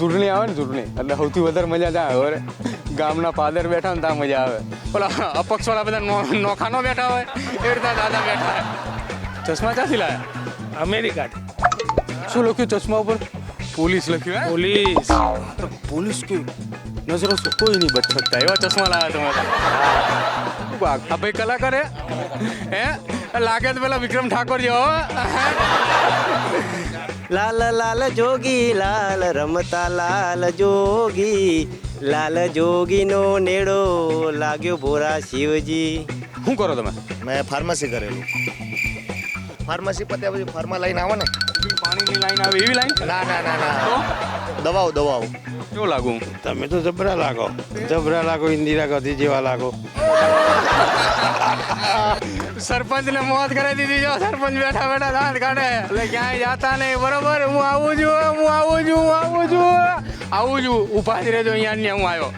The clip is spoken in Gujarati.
ચૂંટણી આવે ને ચૂંટણી એટલે સૌથી વધારે મજા ત્યાં આવે રે ગામના પાદર બેઠા ને ત્યાં મજા આવે. ઓલા અપક્ષવાળા બધા નો- નોખાનો બેઠા હોય એ રીતે દાદા બેઠા હોય. ચશ્મા ક્યાંથી લાયા? અમેરિકાથી. શું લખ્યું ચશ્મા ઉપર? પોલીસ લખ્યું હે? પોલીસ. પોલીસ કે નજરો કોઈ નહીં બચ શકતા એવા ચશ્મા લાવ્યા તમે આ ભાઈ કલાકાર હે? હે લાગે તો પેલા વિક્રમ ઠાકોર જેવો લાલ લાલ જોગી લાલ રમતા લાલ જોગી લાલ જોગીનો નેડો લાગ્યો ભોરા શિવજી. શું કરો તમે? મેં ફાર્મસી કરેલું. ફાર્મસી પત્યા પછી ફાર્મા લાઈન આવે ને? પાણીની લાઈન આવે એવી લાઈન ના ના ના ના. દવાઓ દવાઓ કેવું લાગુ? તમે તો જબરા લાગો. જબરા લાગો ઇન્દિરા ગાંધી જેવા લાગો. સરપંચ ને મોત કરી દીધી. જો સરપંચ બેઠા બેઠા દાંત કાઢે. એટલે ક્યાંય જાતા નહીં. બરોબર? હું આવું છું, હું આવું છું, હું આવું છું. આવું છું. ઊભા જ રહેજો અહીંયા હું આવ્યો.